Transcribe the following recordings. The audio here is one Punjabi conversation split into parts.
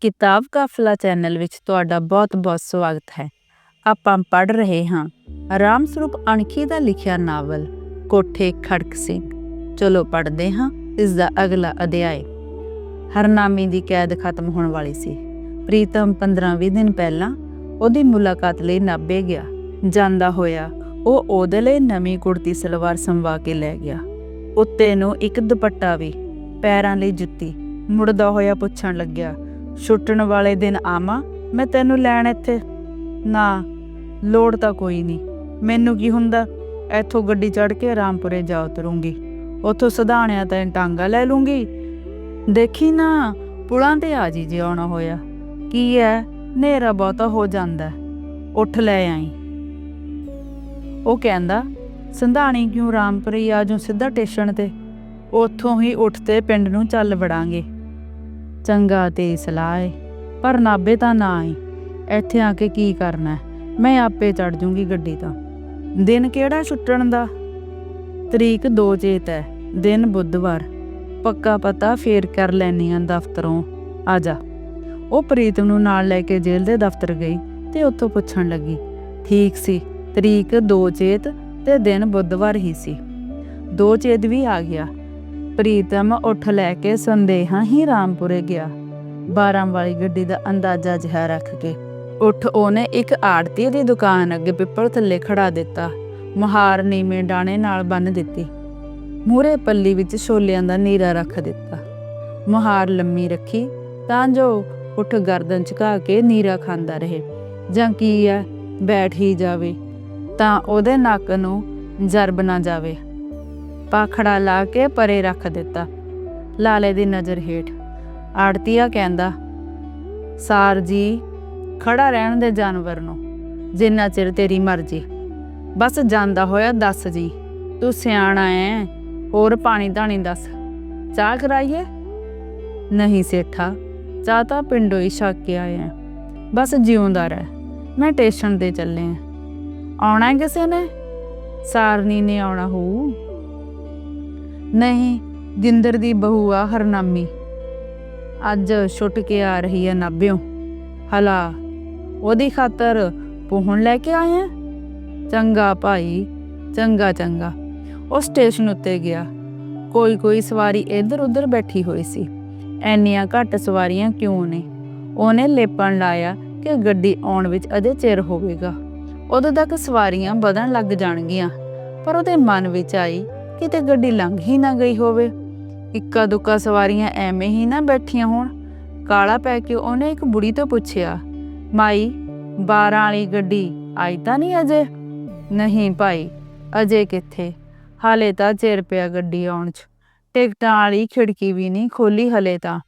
ਕਿਤਾਬ ਕਾਫਲਾ ਚੈਨਲ ਵਿੱਚ ਤੁਹਾਡਾ ਬਹੁਤ-ਬਹੁਤ ਸਵਾਗਤ ਹੈ। ਆਪਾਂ ਪੜ੍ਹ ਰਹੇ ਹਾਂ ਰਾਮ ਸਰੂਪ ਅਣਖੀ ਦਾ ਲਿਖਿਆ ਨਾਵਲ, ਕੋਠੇ ਖੜਕ ਸਿੰਘ। ਚਲੋ ਪੜ੍ਹਦੇ ਹਾਂ ਇਸ ਦਾ ਅਗਲਾ ਅਧਿਆਇ। ਹਰਨਾਮੀ ਦੀ ਕੈਦ ਖਤਮ ਹੋਣ ਵਾਲੀ ਸੀ। ਪ੍ਰੀਤਮ 15-20 ਦਿਨ ਪਹਿਲਾਂ ਉਹਦੀ ਮੁਲਾਕਾਤ ਲਈ ਨਾਭੇ ਗਿਆ। ਜਾਂਦਾ ਹੋਇਆ ਉਹ ਉਹਦੇ ਲਈ ਨਵੀਂ ਕੁੜਤੀ ਸਲਵਾਰ ਸੰਵਾ ਕੇ ਲੈ ਗਿਆ। ਉੱਤੇ ਨੂੰ ਇੱਕ ਦੁਪੱਟਾ ਵੀ ਪੈਰਾਂ ਲਈ ਜੁੱਤੀ। ਮੁੜਦਾ ਹੋਇਆ ਪੁੱਛਣ ਲੱਗਿਆ ਛੁੱਟਣ ਵਾਲੇ ਦਿਨ ਆਵਾਂ, ਮੈਂ ਤੈਨੂੰ ਲੈਣ ਇੱਥੇ। ਨਾ, ਲੋੜ ਤਾਂ ਕੋਈ ਨਹੀਂ। ਮੈਨੂੰ ਕੀ ਹੁੰਦਾ, ਇੱਥੋਂ ਗੱਡੀ ਚੜ੍ਹ ਕੇ ਰਾਮਪੁਰੇ ਜਾ ਉਤਰੂੰਗੀ। ਉੱਥੋਂ ਸਧਾਣਿਆ ਤਾਂ ਟਾਂਗਾ ਲੈ ਲੂੰਗੀ। ਦੇਖੀ ਨਾ, ਪੁਲਾਂ ਤੇ ਆ ਜੀ ਜੇ ਆਉਣਾ ਹੋਇਆ। ਕੀ ਐ? ਹਨੇਰਾ ਬਹੁਤਾ ਹੋ ਜਾਂਦਾ। ਉੱਠ ਲੈ ਆਈ। ਉਹ ਕਹਿੰਦਾ, ਸੰਧਾਣੀ ਕਿਉਂ ਰਾਮਪੁਰੀ ਆ ਜਾਉ ਸਿੱਧਾ ਟੇਸ਼ਨ ਤੇ? ਉੱਥੋਂ ਹੀ ਉੱਠ ਤੇ ਪਿੰਡ ਨੂੰ ਚੱਲ ਵੜਾਂਗੇ। ਚੰਗਾ ਤੇ ਸਲਾਹ ਏ। ਪਰ ਨਾਬੇ ਤਾਂ ਨਾ ਆਈ ਇੱਥੇ ਆ ਕੇ ਕੀ ਕਰਨਾ ਮੈਂ ਆਪੇ ਚੜ ਜੂੰਗੀ ਗੱਡੀ ਤਾਂ। ਦਿਨ ਕਿਹੜਾ ਛੁੱਟਣ ਦਾ? ਤਰੀਕ 2 ਚੇਤ ਹੈ। ਦਿਨ ਬੁੱਧਵਾਰ। ਪੱਕਾ ਪਤਾ ਫੇਰ ਕਰ ਲੈਣੀ ਆ ਦਫ਼ਤਰੋਂ। ਆ ਜਾ। ਉਹ ਪ੍ਰੀਤਮ ਨੂੰ ਨਾਲ ਲੈ ਕੇ ਜੇਲ੍ਹ ਦੇ ਦਫ਼ਤਰ ਗਈ ਤੇ ਉੱਥੋਂ ਪੁੱਛਣ ਲੱਗੀ। ਠੀਕ ਸੀ। ਤਰੀਕ 2 ਚੇਤ ਤੇ ਦਿਨ ਬੁੱਧਵਾਰ ਹੀ ਸੀ। 2 ਚੇਤ ਵੀ ਆ ਗਿਆ। ਪ੍ਰੀਤਮ ਉੱਠ ਲੈ ਕੇ ਸੰਦੇਹਾਂ ਹੀ ਰਾਮਪੁਰੇ ਗਿਆ। 12 ਵਾਲੀ ਗੱਡੀ ਦਾ ਅੰਦਾਜ਼ਾ ਜਿਹਾ ਰੱਖ ਕੇ ਉੱਠ ਉਹਨੇ ਇੱਕ ਆੜਤੀ ਦੀ ਦੁਕਾਨ ਅੱਗੇ ਪਿੱਪਲ ਥੱਲੇ ਖੜਾ ਦਿੱਤਾ। ਮੁਹਾਰ ਨੀਵੇਂ ਡਾਣੇ ਨਾਲ ਬੰਨ ਦਿੱਤੀ। ਮੂਰੇ ਪੱਲੀ ਵਿੱਚ ਛੋਲਿਆਂ ਦਾ ਨੀਰਾ ਰੱਖ ਦਿੱਤਾ। ਮੁਹਾਰ ਲੰਮੀ ਰੱਖੀ, ਤਾਂ ਜੋ ਉੱਠ ਗਰਦਨ ਝੁਕਾ ਕੇ ਨੀਰਾ ਖਾਂਦਾ ਰਹੇ। ਜਾਂ ਕੀ ਹੈ ਬੈਠ ਹੀ ਜਾਵੇ। ਤਾਂ ਉਹਦੇ ਨੱਕ ਨੂੰ ਜਰਬ ਨਾ ਜਾਵੇ। ਪਾਖੜਾ ਲਾ ਕੇ ਪਰੇ ਰੱਖ ਦਿੱਤਾ। ਲਾਲੇ ਦੀ ਨਜ਼ਰ ਹੇਠ ਆੜਤੀਆ ਕਹਿੰਦਾ, ਸਾਰ ਜੀ, ਖੜਾ ਰਹਿਣ ਦੇ ਜਾਨਵਰ ਨੂੰ, ਜਿੰਨਾ ਚਿਰ ਤੇਰੀ ਮਰਜ਼ੀ। ਬਸ ਜਾਂਦਾ ਹੋਇਆ ਦੱਸ ਜੀ, ਤੂੰ ਸਿਆਣਾ ਐ, ਹੋਰ ਪਾਣੀ ਧਾਣੀ ਦੱਸ। ਚਾਹ ਕਰਾਈਏ? ਨਹੀਂ ਸੇਠਾ, ਚਾਹ ਤਾਂ ਪਿੰਡੋਂ ਹੀ ਛੱਕ ਕੇ ਆਏ ਆ। ਬਸ ਜਿਉਂਦਾ ਰਹਿ, ਮੈਂ ਟੇਸ਼ਨ ਤੇ ਚੱਲੇ ਆ। ਆਉਣਾ ਕਿਸੇ ਨੇ? ਸਾਰਨੀ ਨੇ ਆਉਣਾ ਹੋਊ। ਨਹੀਂ, ਜਿੰਦਰ ਦੀ ਬਹੂ ਆ ਹਰਨਾਮੀ। ਅੱਜ ਛੁੱਟ ਕੇ ਆ ਰਹੀ ਹੈ ਨਾਭਿਓ। ਹਲਾ, ਉਹਦੀ ਖਾਤਰ ਪਹੁੰਚ ਲੈ ਕੇ ਆਏ ਚੰਗਾ ਭਾਈ, ਚੰਗਾ ਚੰਗਾ। ਉਹ ਸਟੇਸ਼ਨ ਉੱਤੇ ਗਿਆ। ਕੋਈ ਕੋਈ ਸਵਾਰੀ ਇੱਧਰ ਉੱਧਰ ਬੈਠੀ ਹੋਈ ਸੀ। ਐਨੀਆਂ ਘੱਟ ਸਵਾਰੀਆਂ ਕਿਉਂ ਨੇ? ਉਹਨੇ ਲੇਪਣ ਲਾਇਆ ਕਿ ਗੱਡੀ ਆਉਣ ਵਿੱਚ ਅਜੇ ਚਿਰ ਹੋਵੇਗਾ। ਉਦੋਂ ਤੱਕ ਸਵਾਰੀਆਂ ਵਧਣ ਲੱਗ ਜਾਣਗੀਆਂ। ਪਰ ਉਹਦੇ ਮਨ ਵਿੱਚ ਆਈ ਕਿਤੇ ਗੱਡੀ ਲੰਘ ਹੀ ਨਾ ਗਈ ਹੋਵੇ। ਇੱਕਾ ਦੁੱਕਾ ਸਵਾਰੀਆਂ ਐਵੇਂ ਹੀ ਨਾ ਬੈਠੀਆਂ ਹੋਣ। ਕਾਲਾ ਪੈ ਕੇ ਉਹਨੇ ਇੱਕ ਬੁੜੀ ਤੋਂ ਪੁੱਛਿਆ, ਮਾਈ 12 ਵਾਲੀ ਗੱਡੀ ਆਈ ਤਾਂ ਨਹੀਂ ਅਜੇ? ਨਹੀਂ ਭਾਈ, ਅਜੇ ਕਿੱਥੇ? ਹਾਲੇ ਤਾਂ ਚਿਰ ਪਿਆ ਗੱਡੀ ਆਉਣ 'ਚ। ਟਿਕਟਾਂ ਵਾਲੀ ਖਿੜਕੀ ਵੀ ਨਹੀਂ ਖੋਲੀ ਹਲੇ ਤਾਂ।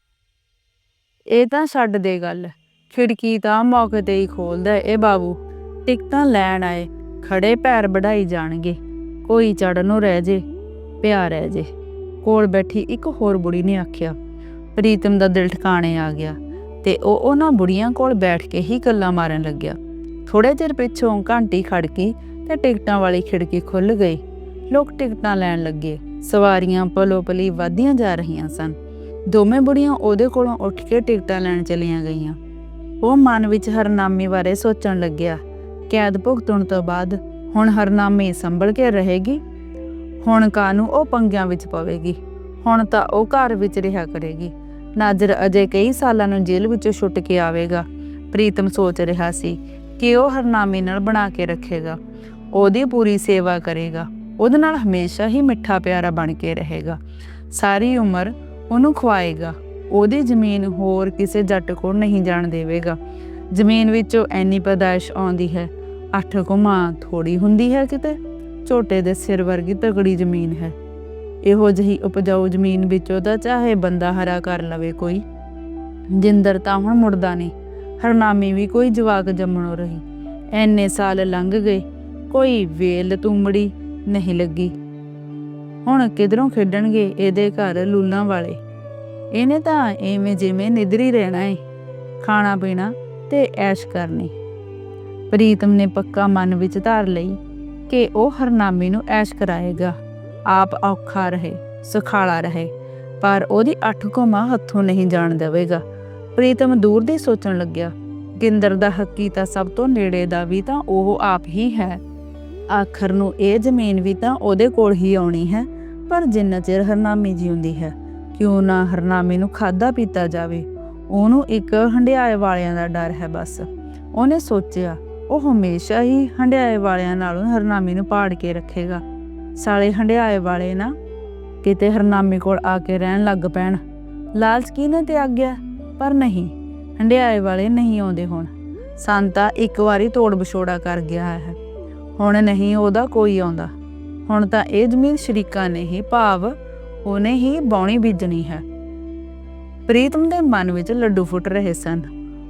ਇਹ ਤਾਂ ਛੱਡ ਦੇ ਗੱਲ। ਖਿੜਕੀ ਤਾਂ ਮੌਕੇ ਤੇ ਹੀ ਖੋਲਦਾ ਇਹ ਬਾਬੂ। ਟਿਕਟਾਂ ਲੈਣ ਆਏ ਖੜੇ ਪੈਰ ਵਢਾਈ ਜਾਣਗੇ। ਕੋਈ ਚੜਨ ਨੂੰ ਰਹਿ ਜੇ। ਪਿਆ ਰਹਿ ਜੇ ਕੋਲ ਬੈਠੀ ਇੱਕ ਹੋਰ ਬੁੜੀ ਨੇ ਆਖਿਆ, ਪ੍ਰੀਤਮ ਦਾ ਦਿਲ ਠਿਕਾਣੇ ਆ ਗਿਆ। ਤੇ ਉਹ ਉਹਨਾਂ ਬੁੜੀਆਂ ਕੋਲ ਬੈਠ ਕੇ ਹੀ ਗੱਲਾਂ ਮਾਰਨ ਲੱਗਿਆ। ਥੋੜੇ ਚਿਰ ਪਿੱਛੋਂ ਘੰਟੀ ਖੜਕੀ ਤੇ ਟਿਕਟਾਂ ਵਾਲੀ ਖਿੜਕੀ ਖੁੱਲ ਗਈ। ਲੋਕ ਟਿਕਟਾਂ ਲੈਣ ਲੱਗੇ। ਸਵਾਰੀਆਂ ਪਲੋ ਪਲੀ ਵਧਦੀਆਂ ਜਾ ਰਹੀਆਂ ਸਨ। ਦੋਵੇਂ ਬੁੜੀਆਂ ਉਹਦੇ ਕੋਲੋਂ ਉੱਠ ਕੇ ਟਿਕਟਾਂ ਲੈਣ ਚਲੀਆਂ ਗਈਆਂ। ਉਹ ਮਨ ਵਿੱਚ ਹਰਨਾਮੀ ਬਾਰੇ ਸੋਚਣ ਲੱਗਿਆ। ਕੈਦ ਭੁਗਤਣ ਤੋਂ ਬਾਅਦ ਹੁਣ ਹਰਨਾਮੀ ਸੰਭਲ ਕੇ ਰਹੇਗੀ? ਹੁਣ ਕਾਨੂੰ ਉਹ ਪੰਗਿਆਂ ਵਿੱਚ ਪਵੇਗੀ। ਹੁਣ ਤਾਂ ਉਹ ਘਰ ਵਿੱਚ ਰਿਹਾ ਕਰੇਗੀ। ਨਾਜ਼ਰ ਅਜੇ ਕਈ ਸਾਲਾਂ ਨੂੰ ਜੇਲ੍ਹ ਵਿੱਚੋਂ ਛੁੱਟ ਕੇ ਆਵੇਗਾ। ਪ੍ਰੀਤਮ ਸੋਚ ਰਿਹਾ ਸੀ ਕਿ ਉਹ ਹਰਨਾਮੀ ਨਾਲ ਬਣਾ ਕੇ ਰੱਖੇਗਾ। ਉਹਦੀ ਪੂਰੀ ਸੇਵਾ ਕਰੇਗਾ। ਉਹਦੇ ਨਾਲ ਹਮੇਸ਼ਾ ਹੀ ਮਿੱਠਾ ਪਿਆਰਾ ਬਣ ਕੇ ਰਹੇਗਾ। ਸਾਰੀ ਉਮਰ ਉਹਨੂੰ ਖਵਾਏਗਾ ਉਹਦੀ ਜ਼ਮੀਨ ਹੋਰ ਕਿਸੇ ਜੱਟ ਕੋਲ ਨਹੀਂ ਜਾਣ ਦੇਵੇਗਾ। ਜ਼ਮੀਨ ਵਿੱਚੋਂ ਐਨੀ ਪਦਾਇਸ਼ ਆਉਂਦੀ ਹੈ, ਅੱਠ ਕੁਮਾ ਥੋੜੀ ਹੁੰਦੀ ਹੈ ਕਿਤੇ। ਝੋਟੇ ਦੇ ਸਿਰ ਵਰਗੀ ਤਗੜੀ ਜ਼ਮੀਨ ਹੈ। ਇਹੋ ਜਿਹੀ ਉਪਜਾਊ ਜ਼ਮੀਨ ਵਿੱਚੋਂ ਤਾਂ ਚਾਹੇ ਬੰਦਾ ਹਰਾ ਕਰ ਲਵੇ ਕੋਈ। ਜਿੰਦਰ ਤਾਂ ਹੁਣ ਮੁੜਦਾ ਨਹੀਂ। ਹਰਨਾਮੀ ਵੀ ਕੋਈ ਜਵਾਕ ਜੰਮਣੋਂ ਰਹੀ। ਐਨੇ ਸਾਲ ਲੰਘ ਗਏ। ਕੋਈ ਵੇਲ ਤੁੰਮੜੀ ਨਹੀਂ ਲੱਗੀ। ਹੁਣ ਕਿਧਰੋਂ ਖੇਡਣਗੇ ਇਹਦੇ ਘਰ ਲੂਲਾਂ ਵਾਲੇ? ਇਹਨੇ ਤਾਂ ਐਵੇਂ ਜਿਵੇਂ ਨਿਦਰੀ ਰਹਿਣਾ ਏ। ਖਾਣਾ ਪੀਣਾ ਤੇ ਐਸ਼ ਕਰਨੀ। ਪ੍ਰੀਤਮ ਨੇ ਪੱਕਾ ਮਨ ਵਿੱਚ ਧਾਰ ਲਈ। ਕਿ ਉਹ ਹਰਨਾਮੀ ਨੂੰ ਐਸ਼ ਕਰਾਏਗਾ। ਆਪ ਔਖਾ ਰਹੇ, ਸੁਖਾਲਾ ਰਹੇ, ਪਰ ਉਹਦੀ ਅੱਠ ਕੋਮਾ ਹੱਥੋਂ ਨਹੀਂ ਜਾਣ ਦੇਵੇਗਾ। ਪ੍ਰੀਤਮ ਦੂਰ ਦੀ ਸੋਚਣ ਲੱਗਿਆ, ਗਿੰਦਰ ਦਾ ਹੱਕੀ ਤਾਂ ਸਭ ਤੋਂ ਨੇੜੇ ਦਾ ਵੀ ਤਾਂ ਉਹ ਆਪ ਹੀ ਹੈ। ਆਖਰ ਨੂੰ ਇਹ ਜ਼ਮੀਨ ਵੀ ਤਾਂ ਉਹਦੇ ਕੋਲ ਹੀ ਆਉਣੀ ਹੈ, ਪਰ ਜਿੰਨਾ ਚਿਰ ਹਰਨਾਮੀ ਜਿਉਂਦੀ ਹੈ, ਕਿਉਂ ਨਾ ਹਰਨਾਮੀ ਨੂੰ ਖਾਦਾ ਪੀਤਾ ਜਾਵੇ। ਉਹਨੂੰ ਇੱਕ ਹੰਡਿਆਏ ਵਾਲਿਆਂ ਦਾ ਡਰ ਹੈ ਬਸ। ਉਹਨੇ ਸੋਚਿਆ ਉਹ ਹਮੇਸ਼ਾ ਹੀ ਹੰਡਿਆਏ ਵਾਲਿਆਂ ਨਾਲੋਂ ਹਰਨਾਮੀ ਨੂੰ ਪਾੜ ਕੇ ਰੱਖੇਗਾ। ਸਾਲੇ ਹੰਡਿਆਏ ਵਾਲੇ ਨਾ ਕਿਤੇ ਹਰਨਾਮੀ ਕੋਲ ਆ ਕੇ ਰਹਿਣ ਲੱਗ ਪੈਣ। ਲਾਲਚ ਕਿਹਨੇ ਤੇ ਆਗਿਆ ਪਰ ਨਹੀਂ, ਹੰਡਿਆਏ ਵਾਲੇ ਨਹੀਂ ਆਉਂਦੇ ਹੁਣ। ਸੰਤਾ ਇੱਕ ਵਾਰੀ ਤੋੜ ਵਿਛੋੜਾ ਕਰ ਗਿਆ ਹੈ। ਹੁਣ ਨਹੀਂ ਉਹਦਾ ਕੋਈ ਆਉਂਦਾ। ਹੁਣ ਤਾਂ ਇਹ ਜ਼ਮੀਨ ਸ਼ਰੀਕਾ ਨੇ ਹੀ ਭਾਵ ਉਹਨੇ ਹੀ ਬੌਣੀ ਬੀਜਣੀ ਹੈ। ਪ੍ਰੀਤਮ ਦੇ ਮਨ ਵਿੱਚ ਲੱਡੂ ਫੁੱਟ ਰਹੇ ਸਨ।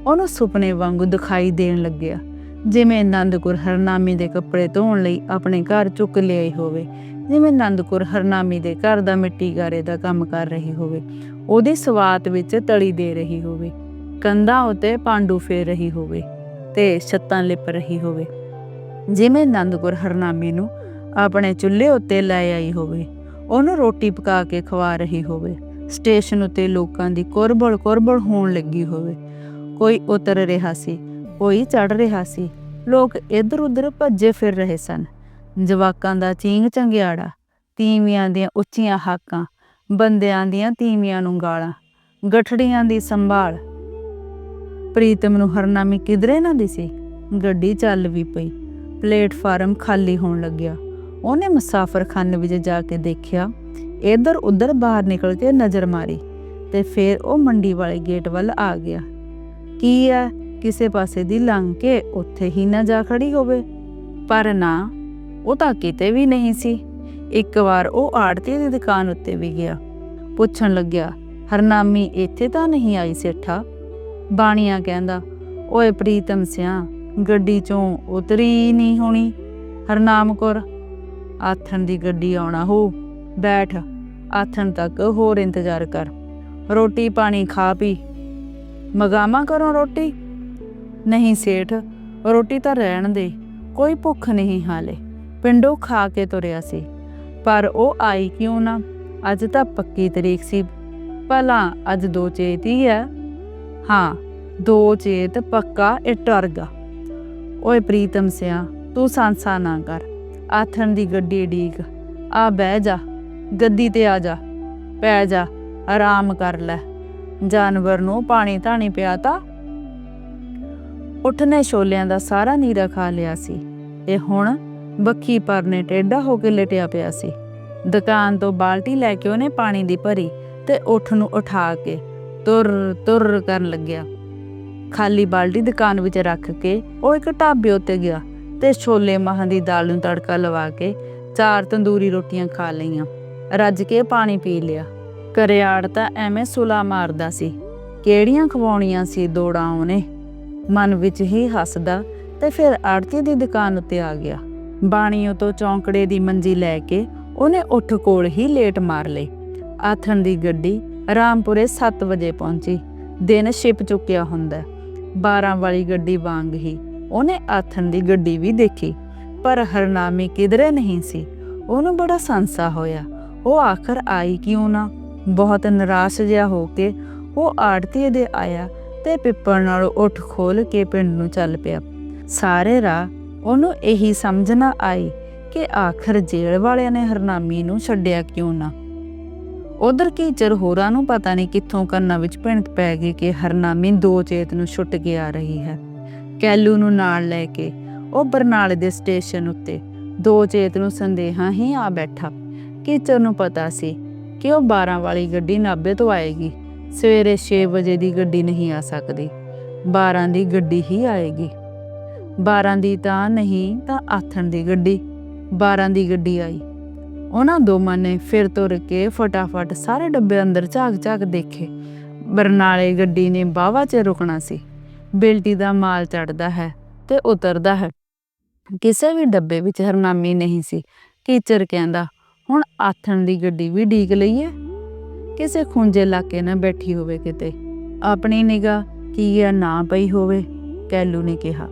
ਉਹਨੂੰ ਸੁਪਨੇ ਵਾਂਗੂ ਦਿਖਾਈ ਦੇਣ ਲੱਗਿਆ। ਜਿਵੇਂ ਆਨੰਦਪੁਰ ਹਰਨਾਮੀ ਦੇ ਕੱਪੜੇ ਧੋਣ ਲਈ ਆਪਣੇ ਘਰ ਚੁੱਕ ਲਿਆਈ ਹੋਵੇ, ਜਿਵੇਂ ਆਨੰਦਪੁਰ ਹਰਨਾਮੀ ਦੇ ਘਰ ਦਾ ਮਿੱਟੀ ਗਾਰੇ ਦਾ ਕੰਮ ਕਰ ਰਹੀ ਹੋਵੇ, ਉਹਦੀ ਸਵਾਤ ਵਿੱਚ ਤਲੀ ਦੇ ਰਹੀ ਹੋਵੇ, ਕੰਧਾਂ ਉਤੇ ਪਾਂਡੂ ਫੇਰ ਰਹੀ ਹੋਵੇ ਤੇ ਛੱਤਾਂ ਲਿਪ ਰਹੀ ਹੋਵੇ। ਜਿਵੇਂ ਆਨੰਦਪੁਰ ਹਰਨਾਮੀ ਨੂੰ ਆਪਣੇ ਚੁੱਲ੍ਹੇ ਉੱਤੇ ਲੈ ਆਈ ਹੋਵੇ, ਉਹਨੂੰ ਰੋਟੀ ਪਕਾ ਕੇ ਖਵਾ ਰਹੀ ਹੋਵੇ, ਸਟੇਸ਼ਨ ਉੱਤੇ ਲੋਕਾਂ ਦੀ ਕੁਰਬਲ ਕੁਰਬਲ ਹੋਣ ਲੱਗੀ ਹੋਵੇ, ਕੋਈ ਉਤਰ ਰਿਹਾ ਸੀ। ਕੋਈ ਚੜ ਰਿਹਾ ਸੀ। ਲੋਕ ਇੱਧਰ ਉੱਧਰ ਭੱਜੇ ਫਿਰ ਰਹੇ ਸਨ। ਜਵਾਕਾਂ ਦਾ ਚੀਂਗ ਚੰਗਿਆੜਾ, ਤੀਵੀਆਂ ਦੀਆਂ ਉੱਚੀਆਂ ਹਾਕਾਂ, ਬੰਦਿਆਂ ਦੀਆਂ ਤੀਵੀਆਂ ਨੂੰ ਗਾਲਾਂ, ਗਠੜੀਆਂ ਦੀ ਸੰਭਾਲ। ਪ੍ਰੀਤਮ ਨੂੰ ਹਰਨਾਮੀ ਕਿਧਰੇ ਨਾ ਦਿਸੀ। ਗੱਡੀ ਚੱਲ ਵੀ ਪਈ। ਪਲੇਟਫਾਰਮ ਖਾਲੀ ਹੋਣ ਲੱਗਿਆ। ਉਹਨੇ ਮੁਸਾਫਰਖਾਨੇ ਵਿੱਚ ਜਾ ਕੇ ਦੇਖਿਆ ਇੱਧਰ ਉੱਧਰ ਬਾਹਰ ਨਿਕਲ ਕੇ ਨਜ਼ਰ ਮਾਰੀ ਤੇ ਫਿਰ ਉਹ ਮੰਡੀ ਵਾਲੇ ਗੇਟ ਵੱਲ ਆ ਗਿਆ। ਕੀ ਹੈ ਕਿਸੇ ਪਾਸੇ ਦੀ ਲੰਘ ਕੇ ਉੱਥੇ ਹੀ ਨਾ ਜਾ ਖੜੀ ਹੋਵੇ। ਪਰ ਨਾ, ਉਹ ਤਾਂ ਕਿਤੇ ਵੀ ਨਹੀਂ ਸੀ। ਇੱਕ ਵਾਰ ਉਹ ਆੜਤੀ ਦੀ ਦੁਕਾਨ ਉੱਤੇ ਵੀ ਗਿਆ। ਪੁੱਛਣ ਲੱਗਿਆ, ਹਰਨਾਮੀ ਇੱਥੇ ਤਾਂ ਨਹੀਂ ਆਈ ਸੇਠਾ? ਬਾਣੀਆਂ ਕਹਿੰਦਾ, ਓਏ ਪ੍ਰੀਤਮ ਸਿਆ, ਗੱਡੀ ਚੋਂ ਉਤਰੀ ਨਹੀਂ ਹੋਣੀ। ਹਰਨਾਮ ਕੌਰ, ਆਥਣ ਦੀ ਗੱਡੀ ਆਉਣਾ ਹੋ, ਬੈਠ। ਆਥਣ ਤੱਕ ਹੋਰ ਇੰਤਜ਼ਾਰ ਕਰ। ਰੋਟੀ ਪਾਣੀ ਖਾ ਪੀ। ਮਗਾਮਾ ਕਰੋ ਰੋਟੀ? ਨਹੀਂ ਸੇਠ, ਰੋਟੀ ਤਾਂ ਰਹਿਣ ਦੇ, ਕੋਈ ਭੁੱਖ ਨਹੀਂ ਹਾਲੇ। ਪਿੰਡੋਂ ਖਾ ਕੇ ਤੁਰਿਆ ਸੀ। ਪਰ ਉਹ ਆਈ ਕਿਉਂ ਨਾ? ਅੱਜ ਤਾਂ ਪੱਕੀ ਤਰੀਕ ਸੀ। ਭਲਾ ਅੱਜ ਦੋ ਚੇਤ ਹੀ ਹੈ। ਹਾਂ, ਦੋ ਚੇਤ ਪੱਕਾ ਇਹ ਟਰਗਾ ਓਏ ਪ੍ਰੀਤਮ ਸਿਆ, ਤੂੰ ਸੰਸਾ ਨਾ ਕਰ। ਆਥਣ ਦੀ ਗੱਡੀ ਡੀਕ ਆ ਬਹਿ ਜਾ। ਗੱਦੀ ਤੇ ਆ ਜਾ। ਪੈ ਜਾ। ਆਰਾਮ ਕਰ ਲੈ। ਜਾਨਵਰ ਨੂੰ ਪਾਣੀ ਧਾਣੀ ਪਿਆ ਉੱਠ ਨੇ ਛੋਲਿਆਂ ਦਾ ਸਾਰਾ ਨੀਰਾ ਖਾ ਲਿਆ ਸੀ। ਤੇ ਹੁਣ ਬੱਖੀ ਪਰ ਟੇਢਾ ਹੋ ਕੇ ਲਟਿਆ ਪਿਆ ਸੀ। ਦੁਕਾਨ ਤੋਂ ਬਾਲਟੀ ਲੈ ਕੇ ਉਹਨੇ ਪਾਣੀ ਦੀ ਭਰੀ ਤੇ ਉਠ ਨੂੰ ਉਠਾ ਕੇ ਤੁਰ ਤੁਰ ਕਰਨ ਲੱਗਿਆ। ਖਾਲੀ ਬਾਲਟੀ ਦੁਕਾਨ ਵਿੱਚ ਰੱਖ ਕੇ ਉਹ ਇੱਕ ਢਾਬੇ ਉੱਤੇ ਗਿਆ ਤੇ ਛੋਲੇ ਮਾਹਾਂ ਦੀ ਦਾਲ ਨੂੰ ਤੜਕਾ ਲਵਾ ਕੇ ਚਾਰ ਤੰਦੂਰੀ ਰੋਟੀਆਂ ਖਾ ਲਈਆਂ। ਰੱਜ ਕੇ ਪਾਣੀ ਪੀ ਲਿਆ। ਕਰਿਆੜ ਤਾਂ ਐਵੇਂ ਸੁਲਾ ਮਾਰਦਾ ਸੀ। ਕਿਹੜੀਆਂ ਖਵਾਉਣੀਆਂ ਸੀ ਦੋੜਾਂ ਉਹਨੇ? ਮਨ ਵਿੱਚ ਹੀ ਹੱਸਦਾ ਤੇ ਫਿਰ ਆੜਤੀ ਦੀ ਦੁਕਾਨ ਉੱਤੇ ਆ ਗਿਆ। ਬਾਣੀਓ ਤੋਂ ਚੌਂਕੜੇ ਦੀ ਮੰਜੀ ਲੈ ਕੇ ਉਹਨੇ ਉੱਠ ਕੋਲ ਹੀ ਲੇਟ ਮਾਰ ਲਈ। ਆਥਣ ਦੀ ਗੱਡੀ ਰਾਮਪੁਰੇ 7 ਵਜੇ ਪਹੁੰਚੀ। ਦਿਨ ਛਿਪ ਚੁੱਕਿਆ ਹੁੰਦਾ। 12 ਵਾਲੀ ਗੱਡੀ ਵਾਂਗ ਹੀ ਉਹਨੇ ਆਥਣ ਦੀ ਗੱਡੀ ਵੀ ਦੇਖੀ। ਪਰ ਹਰਨਾਮੀ ਕਿਧਰੇ ਨਹੀਂ ਸੀ। ਉਹਨੂੰ ਬੜਾ ਸੰਸਾ ਹੋਇਆ। ਉਹ ਆਖਰ ਆਈ ਕਿਉਂ ਨਾ? ਬਹੁਤ ਨਿਰਾਸ਼ ਜਿਹਾ ਹੋ ਕੇ ਉਹ ਆੜਤੀ ਦੇ ਆਇਆ। ਤੇ ਪਿੱਪਲ ਨਾਲ ਉੱਠ ਖੋਲ ਕੇ ਪਿੰਡ ਨੂੰ ਚੱਲ ਪਿਆ। ਸਾਰੇ ਰਾਹ ਉਹਨੂੰ ਇਹੀ ਸਮਝ ਨਾ ਆਈ ਕਿ ਆਖਰ ਜੇਲ੍ਹ ਵਾਲਿਆਂ ਨੇ ਹਰਨਾਮੀ ਨੂੰ ਛੱਡਿਆ ਕਿਉਂ ਨਾ। ਉਧਰ ਕੀਚਰ ਹੋਰਾਂ ਨੂੰ ਪਤਾ ਨਹੀਂ ਕਿੱਥੋਂ ਕੰਨਾਂ ਵਿੱਚ ਭਿਣਕ ਪੈ ਗਈ ਕਿ ਹਰਨਾਮੀ ਦੋ ਚੇਤ ਨੂੰ ਛੁੱਟ ਕੇ ਆ ਰਹੀ ਹੈ। ਕੈਲੂ ਨੂੰ ਨਾਲ ਲੈ ਕੇ ਉਹ ਬਰਨਾਲੇ ਦੇ ਸਟੇਸ਼ਨ ਉੱਤੇ ਦੋ ਚੇਤ ਨੂੰ ਸੰਦੇਹਾਂ ਹੀ ਆ ਬੈਠਾ। ਕੀਚਰ ਨੂੰ ਪਤਾ ਸੀ ਕਿ ਉਹ 12 ਵਾਲੀ ਗੱਡੀ ਨਾਬੇ ਤੋਂ ਆਏਗੀ। ਸਵੇਰੇ 6 ਵਜੇ ਦੀ ਗੱਡੀ ਨਹੀਂ ਆ ਸਕਦੀ। 12 ਦੀ ਗੱਡੀ ਹੀ ਆਏਗੀ। 12 ਦੀ ਤਾਂ ਨਹੀਂ, ਤਾਂ ਆਥਣ ਦੀ ਗੱਡੀ। 12 ਦੀ ਗੱਡੀ ਆਈ। ਉਹਨਾਂ ਦੋਵਾਂ ਨੇ ਫਿਰ ਤੁਰ ਕੇ ਫਟਾਫਟ ਸਾਰੇ ਡੱਬੇ ਅੰਦਰ ਝਾਕ ਝਾਕ ਦੇਖੇ। ਬਰਨਾਲੇ ਗੱਡੀ ਨੇ ਬਾਵਾ 'ਚ ਰੁਕਣਾ ਸੀ। ਬਿਲਟੀ ਦਾ ਮਾਲ ਚੜਦਾ ਹੈ ਤੇ ਉਤਰਦਾ ਹੈ। ਕਿਸੇ ਵੀ ਡੱਬੇ ਵਿੱਚ ਹਰਨਾਮੀ ਨਹੀਂ ਸੀ। ਟੀਚਰ ਕਹਿੰਦਾ, ਹੁਣ ਆਥਣ ਦੀ ਗੱਡੀ ਵੀ ਢੀਕ ਲਈਏ? ਕਿਸੇ ਖੁੰਝੇ ਇਲਾਕੇ ਨਾ ਬੈਠੀ ਹੋਵੇ ਕਿਤੇ। ਆਪਣੀ ਨਿਗਾਹ ਕੀ ਆ, ਨਾ ਪਈ ਹੋਵੇ, ਕੈਲੂ ਨੇ ਕਿਹਾ।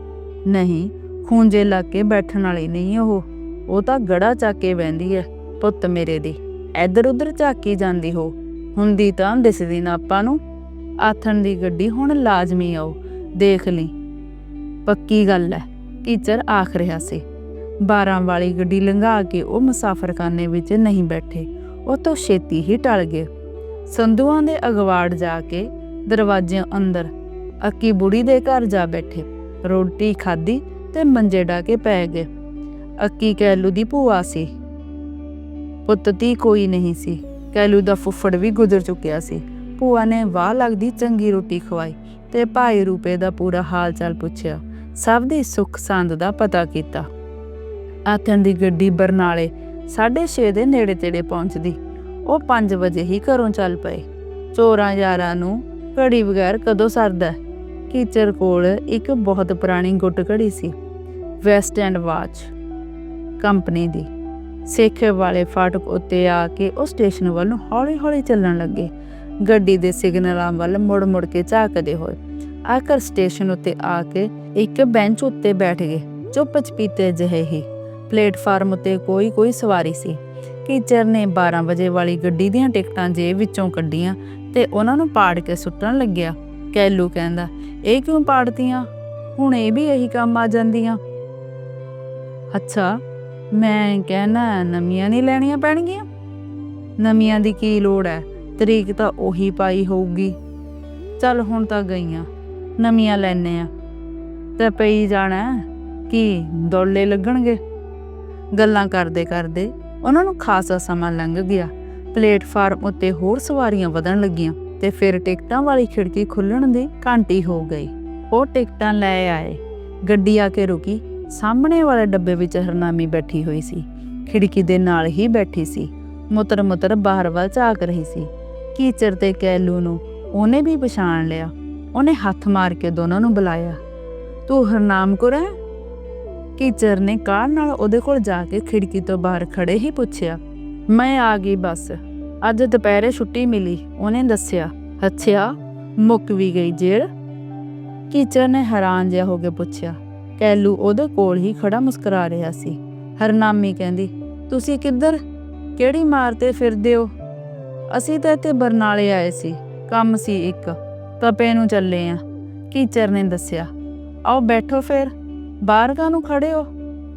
ਨਹੀਂ, ਖੁੰਝੇ ਇਲਾਕੇ ਬੈਠਣ ਵਾਲੀ ਨਹੀਂ ਉਹ। ਉਹ ਤਾਂ ਗੜਾ ਚੱਕ ਕੇ ਬਹਿੰਦੀ ਐ, ਪੁੱਤ ਮੇਰੇ ਦੀ। ਇੱਧਰ ਉੱਧਰ ਝਾਕੀ ਜਾਂਦੀ ਹੋ। ਹੁੰਦੀ ਤਾਂ ਦਿਸਦੀ ਨਾ ਆਪਾਂ ਨੂੰ। ਆਥਣ ਦੀ ਗੱਡੀ ਹੁਣ ਲਾਜ਼ਮੀ ਆਓ ਦੇਖ ਲਈ। ਪੱਕੀ ਗੱਲ ਹੈ ਟੀਚਰ ਆਖ ਰਿਹਾ ਸੀ। 12 ਵਾਲੀ ਗੱਡੀ ਲੰਘਾ ਕੇ ਉਹ ਮੁਸਾਫਰਖਾਨੇ ਵਿੱਚ ਨਹੀਂ ਬੈਠੇ। ਉਹ ਤੋਂ ਛੇਤੀ ਹੀ ਟਲ ਗਏ। ਸੰਧੂਆਂ ਦੇ ਅਗਵਾੜ ਜਾ ਕੇ ਦਰਵਾਜ਼ਿਆਂ ਅੰਦਰ ਅੱਕੀ ਬੁੜੀ ਦੇ ਘਰ ਜਾ ਬੈਠੇ। ਰੋਟੀ ਖਾਧੀ ਤੇ ਮੰਜੇ ਡਾ ਕੇ ਪੈ ਗਏ। ਅੱਕੀ ਕੈਲੂ ਦੀ ਭੂਆ ਸੀ। ਪੁੱਤ ਦੀ ਕੋਈ ਨਹੀਂ ਸੀ। ਕੈਲੂ ਦਾ ਫੁੱਫੜ ਵੀ ਗੁਜ਼ਰ ਚੁੱਕਿਆ ਸੀ। ਭੂਆ ਨੇ ਵਾਹ ਲੱਗਦੀ ਚੰਗੀ ਰੋਟੀ ਖਵਾਈ ਤੇ ਭਾਈ ਰੂਪੇ ਦਾ ਪੂਰਾ ਹਾਲ ਚਾਲ ਪੁੱਛਿਆ। ਸਭ ਦੀ ਸੁੱਖ ਸੰਦ ਦਾ ਪਤਾ ਕੀਤਾ। ਆਥਣ ਦੀ ਗੱਡੀ ਬਰਨਾਲੇ 6:30 ਦੇ ਨੇੜੇ ਤੇੜੇ ਪਹੁੰਚਦੀ। ਉਹ 5 ਵਜੇ ਹੀ ਘਰੋਂ ਚੱਲ ਪਏ। ਚੋਰਾਂ ਯਾਰਾਂ ਨੂੰ ਘੜੀ ਬਗੈਰ ਕਦੋਂ ਸਰਦਾ ਕੀਚਰ ਕੋਲ ਇੱਕ ਬਹੁਤ ਪੁਰਾਣੀ ਗੁੱਟ ਘੜੀ ਸੀ, ਵੈਸਟ ਐਂਡ ਵਾਚ ਕੰਪਨੀ ਦੀ। ਸੇਖੇ ਵਾਲੇ ਫਾਟਕ ਉੱਤੇ ਆ ਕੇ ਉਹ ਸਟੇਸ਼ਨ ਵੱਲ ਨੂੰ ਹੌਲੀ-ਹੌਲੀ ਚੱਲਣ ਲੱਗੇ। ਗੱਡੀ ਦੇ ਸਿਗਨਲਾਂ ਵੱਲ ਮੁੜ-ਮੁੜ ਕੇ ਝਾਕਦੇ ਹੋਏ। ਆਖਰ ਸਟੇਸ਼ਨ ਉੱਤੇ ਆ ਕੇ ਇੱਕ ਬੈਂਚ ਉੱਤੇ ਬੈਠ ਗਏ। ਚੁੱਪ ਚਪੀਤੇ ਜਿਹੇ ਹੀ। ਪਲੇਟਫਾਰਮ ਉੱਤੇ ਕੋਈ ਕੋਈ ਸਵਾਰੀ ਸੀ। ਕੀਚਰ ਨੇ 12 ਵਜੇ ਵਾਲੀ ਗੱਡੀ ਦੀਆਂ ਟਿਕਟਾਂ ਜੇਬ ਵਿੱਚੋਂ ਕੱਢੀਆਂ ਤੇ ਉਹਨਾਂ ਨੂੰ ਪਾੜ ਕੇ ਸੁੱਟਣ ਲੱਗਿਆ। ਕੈਲੂ ਕਹਿੰਦਾ, ਇਹ ਕਿਉਂ ਪਾੜਤੀਆਂ? ਹੁਣ ਇਹ ਵੀ ਇਹੀ ਕੰਮ ਆ ਜਾਂਦੀਆਂ। ਅੱਛਾ, ਮੈਂ ਕਹਿਣਾ ਨਵੀਆਂ ਨਹੀਂ ਲੈਣੀਆਂ ਪੈਣਗੀਆਂ? ਨਵੀਆਂ ਦੀ ਕੀ ਲੋੜ ਹੈ? ਤਰੀਕ ਤਾਂ ਉਹੀ ਪਾਈ ਹੋਊਗੀ। ਚੱਲ ਹੁਣ ਤਾਂ ਗਈਆਂ, ਨਵੀਆਂ ਲੈਣੇ ਆ ਤੇ ਪਈ ਜਾਣਾ ਕੀ ਦੌਲੇ ਲੱਗਣਗੇ? ਗੱਲਾਂ ਕਰਦੇ ਕਰਦੇ ਉਹਨਾਂ ਨੂੰ ਖਾਸਾ ਸਮਾਂ ਲੰਘ ਗਿਆ। ਪਲੇਟਫਾਰਮ ਉੱਤੇ ਹੋਰ ਸਵਾਰੀਆਂ ਵਧਣ ਲੱਗੀਆਂ ਤੇ ਫਿਰ ਟਿਕਟਾਂ ਵਾਲੀ ਖਿੜਕੀ ਖੁੱਲਣ ਦੀ ਘੰਟੀ ਹੋ ਗਈ। ਉਹ ਟਿਕਟਾਂ ਲੈ ਆਏ। ਗੱਡੀ ਆ ਕੇ ਰੁਕੀ। ਸਾਹਮਣੇ ਵਾਲੇ ਡੱਬੇ ਵਿੱਚ ਹਰਨਾਮੀ ਬੈਠੀ ਹੋਈ ਸੀ। ਖਿੜਕੀ ਦੇ ਨਾਲ ਹੀ ਬੈਠੀ ਸੀ। ਮੁਤਰ ਮੁੱਤਰ ਬਾਹਰ ਵੱਲ ਝਾਕ ਰਹੀ ਸੀ। ਕੀਚਰ ਤੇ ਕੈਲੂ ਨੂੰ ਉਹਨੇ ਵੀ ਪਛਾਣ ਲਿਆ। ਉਹਨੇ ਹੱਥ ਮਾਰ ਕੇ ਦੋਨਾਂ ਨੂੰ ਬੁਲਾਇਆ। ਤੂੰ ਹਰਨਾਮ ਕੌਰ ਹੈ? ਕੀਚਰ ਨੇ ਕਾਰ ਨਾਲ ਉਹਦੇ ਕੋਲ ਜਾ ਕੇ ਖਿੜਕੀ ਤੋਂ ਬਾਹਰ ਖੜੇ ਹੀ ਪੁੱਛਿਆ, ਮੈਂ ਆ ਗਈ ਬਸ। ਅੱਜ ਦੁਪਹਿਰੇ ਛੁੱਟੀ ਮਿਲੀ, ਉਹਨੇ ਦੱਸਿਆ। ਅੱਛਾ ਮੁੱਕ ਵੀ ਗਈ ਜੇੜ ਕੀਚਰ ਨੇ ਹੈਰਾਨ ਜਿਹਾ ਹੋ ਕੇ ਪੁੱਛਿਆ। ਕੈਲੂ ਉਹਦੇ ਕੋਲ ਹੀ ਖੜਾ ਮੁਸਕਰਾ ਰਿਹਾ ਸੀ। ਹਰਨਾਮੀ ਕਹਿੰਦੀ, ਤੁਸੀਂ ਕਿੱਧਰ? ਕਿਹੜੀ ਮਾਰ ਤੇ ਫਿਰਦੇ ਹੋ? ਅਸੀਂ ਤਾਂ ਇੱਥੇ ਬਰਨਾਲੇ ਆਏ ਸੀ। ਕੰਮ ਸੀ ਇੱਕ। ਤਪੇ ਨੂੰ ਚੱਲੇ ਆ ਕੀਚਰ ਨੇ ਦੱਸਿਆ। ਆਓ ਬੈਠੋ ਫਿਰ। ਬਾਹਰ ਕਾਹਨੂੰ ਖੜੇ ਹੋ।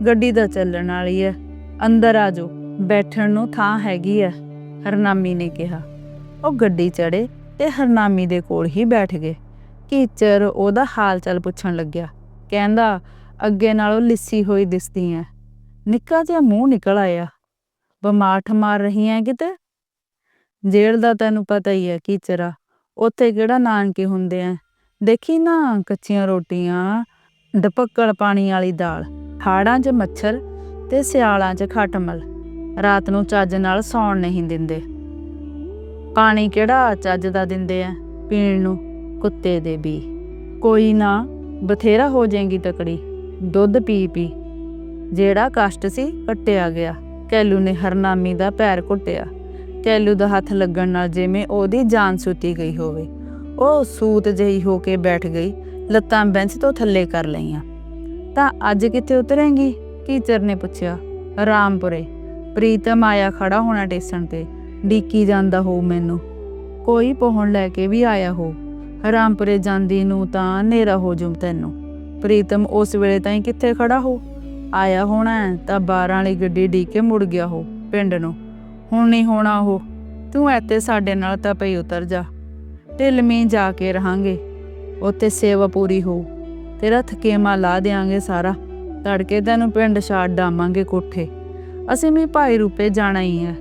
ਗੱਡੀ ਦਾ ਚੱਲਣ ਵਾਲੀ ਹੈ। ਅੰਦਰ ਆ ਜਾਓ। ਬੈਠਣ ਨੂੰ ਥਾਂ ਹੈਗੀ ਹੈ। ਹਰਨਾਮੀ ਨੇ ਕਿਹਾ। ਉਹ ਗੱਡੀ ਚੜੇ ਤੇ ਹਰਨਾਮੀ ਦੇ ਕੋਲ ਹੀ ਬੈਠ ਗਏ। ਕੀਚਰ ਉਹਦਾ ਹਾਲ ਚਾਲ ਪੁੱਛਣ ਲੱਗਿਆ। ਕਹਿੰਦਾ, ਅੱਗੇ ਨਾਲੋਂ ਲਿੱਸੀ ਹੋਈ ਦਿਸਦੀ ਐ। ਨਿੱਕਾ ਜਿਹਾ ਮੂੰਹ ਨਿਕਲ ਆਇਆ। ਬਿਮਾਰ ਠਮਾਰ ਰਹੀ ਐ ਕਿਤੇ? ਜੇਲ੍ਹ ਦਾ ਤੈਨੂੰ ਪਤਾ ਹੀ ਐ ਕੀਚਰਾ ਉੱਥੇ ਕਿਹੜਾ ਨਾਨਕੇ ਹੁੰਦੇ ਐ? ਦੇਖੀ ਨਾ ਕੱਚੀਆਂ ਰੋਟੀਆਂ। ਡਪੱਕਲ ਪਾਣੀ ਵਾਲੀ ਦਾਲ, ਹਾੜਾਂ 'ਚ ਮੱਛਰ ਤੇ ਸਿਆਲਾਂ 'ਚ ਖਟਮਲ। ਰਾਤ ਨੂੰ ਚੱਜ ਨਾਲ ਸੌਣ ਨਹੀਂ ਦਿੰਦੇ। ਪਾਣੀ ਕਿਹੜਾ ਚੱਜ ਦਾ ਦਿੰਦੇ ਐ? ਪੀਣ ਨੂੰ ਕੁੱਤੇ ਦੇ ਵੀ ਕੋਈ ਨਾ, ਬਥੇਰਾ ਹੋ ਜਾਏਗੀ ਤਕੜੀ। ਦੁੱਧ ਪੀ ਪੀ। ਜਿਹੜਾ ਕਸ਼ਟ ਸੀ ਕੱਟਿਆ ਗਿਆ। ਕੈਲੂ ਨੇ ਹਰਨਾਮੀ ਦਾ ਪੈਰ ਘੁੱਟਿਆ। ਕੈਲੂ ਦਾ ਹੱਥ ਲੱਗਣ ਨਾਲ ਜਿਵੇਂ ਉਹਦੀ ਜਾਨ ਸੁੱਤੀ ਗਈ ਹੋਵੇ। ਉਹ ਸੂਤ ਜਿਹੀ ਹੋ ਕੇ ਬੈਠ ਗਈ। ਲੱਤਾਂ ਬੈਂਚ ਤੋਂ ਥੱਲੇ ਕਰ ਲਈਆਂ। ਤਾਂ ਅੱਜ ਕਿੱਥੇ ਉਤਰੇਂਗੀ? ਕੀਚਰ ਨੇ ਪੁੱਛਿਆ। ਰਾਮਪੁਰੇ। ਪ੍ਰੀਤਮ ਆਇਆ ਖੜਾ ਹੋਣਾ ਟੇਸਣ ਤੇ। ਡੀਕੀ ਜਾਂਦਾ ਹੋ ਮੈਨੂੰ। ਕੋਈ ਪਹੁੰਚ ਲੈ ਕੇ ਵੀ ਆਇਆ ਹੋ। ਰਾਮਪੁਰੇ ਜਾਂਦੀ ਨੂੰ ਤਾਂ ਹਨੇਰਾ ਹੋ ਜੂ ਤੈਨੂੰ। ਪ੍ਰੀਤਮ ਉਸ ਵੇਲੇ ਤਾਈਂ ਕਿੱਥੇ ਖੜਾ ਹੋ? ਆਇਆ ਹੋਣਾ ਤਾਂ 12 ਵਾਲੀ ਗੱਡੀ ਢੀ ਮੁੜ ਗਿਆ ਹੋ ਪਿੰਡ ਨੂੰ। ਹੁਣ ਨਹੀਂ ਹੋਣਾ ਉਹ। ਤੂੰ ਇੱਥੇ ਸਾਡੇ ਨਾਲ ਤਾਂ ਪਈ ਉਤਰ ਜਾ। ਢਿਲਮੀ ਜਾ ਕੇ ਰਹਾਂਗੇ। ਉੱਥੇ ਸੇਵਾ ਪੂਰੀ ਹੋ। ਤੇਰਾ ਥਕੇਮਾ ਲਾ ਦੇਾਂਗੇ ਸਾਰਾ। ਤੜਕੇ ਤੈਨੂੰ ਪਿੰਡ ਛੱਡ ਆਵਾਂਗੇ ਕੋਠੇ। ਅਸੀਂ ਵੀ ਭਾਈ ਰੂਪੇ ਜਾਣਾ ਹੀ ਹੈ।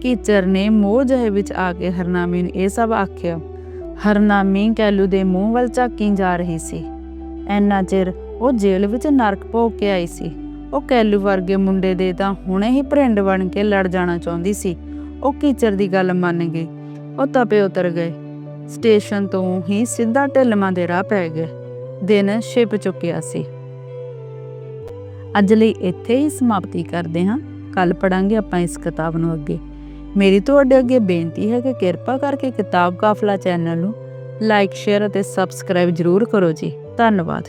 ਕੀਚਰ ਨੇ ਮੋਹ ਜਿਹੇ ਵਿੱਚ ਆ ਕੇ ਹਰਨਾਮੀ ਨੂੰ ਇਹ ਸਭ ਆਖਿਆ। ਹਰਨਾਮੀ ਕੈਲੂ ਦੇ ਮੂੰਹ ਵੱਲ ਝਾਕੀ ਜਾ ਰਹੀ ਸੀ। ਐਨਾ ਚਿਰ ਉਹ ਜੇਲ੍ਹ ਵਿੱਚ ਨਰਕ ਭੋਗ ਕੇ ਆਈ ਸੀ। ਉਹ ਕੈਲੂ ਵਰਗੇ ਮੁੰਡੇ ਦੇ ਤਾਂ ਹੁਣੇ ਹੀ ਭਰਿੰਡ ਬਣ ਕੇ ਲੜ ਜਾਣਾ ਚਾਹੁੰਦੀ ਸੀ। ਉਹ ਕੀਚਰ ਦੀ ਗੱਲ ਮੰਨ ਗਈ ਉਹ ਤਪੇ ਉਤਰ ਗਏ। ਸਟੇਸ਼ਨ ਤੋਂ ਹੀ ਸਿੱਧਾ ਢਿਲਮਾਂ ਦੇ ਰਾਹ ਪੈ ਗਏ। ਦਿਨ ਛਿਪ ਚੁੱਕਿਆ ਸੀ। ਅੱਜ ਲਈ ਇੱਥੇ ਹੀ ਸਮਾਪਤੀ ਕਰਦੇ ਹਾਂ। ਕੱਲ ਪੜਾਂਗੇ ਆਪਾਂ ਇਸ ਕਿਤਾਬ ਨੂੰ ਅੱਗੇ। ਮੇਰੀ ਤੁਹਾਡੇ ਅੱਗੇ ਬੇਨਤੀ ਹੈ ਕਿ ਕਿਰਪਾ ਕਰਕੇ ਕਿਤਾਬ ਕਾਫਲਾ ਚੈਨਲ ਨੂੰ ਲਾਈਕ, ਸ਼ੇਅਰ ਅਤੇ ਸਬਸਕ੍ਰਾਈਬ ਜ਼ਰੂਰ ਕਰੋ ਜੀ। ਧੰਨਵਾਦ।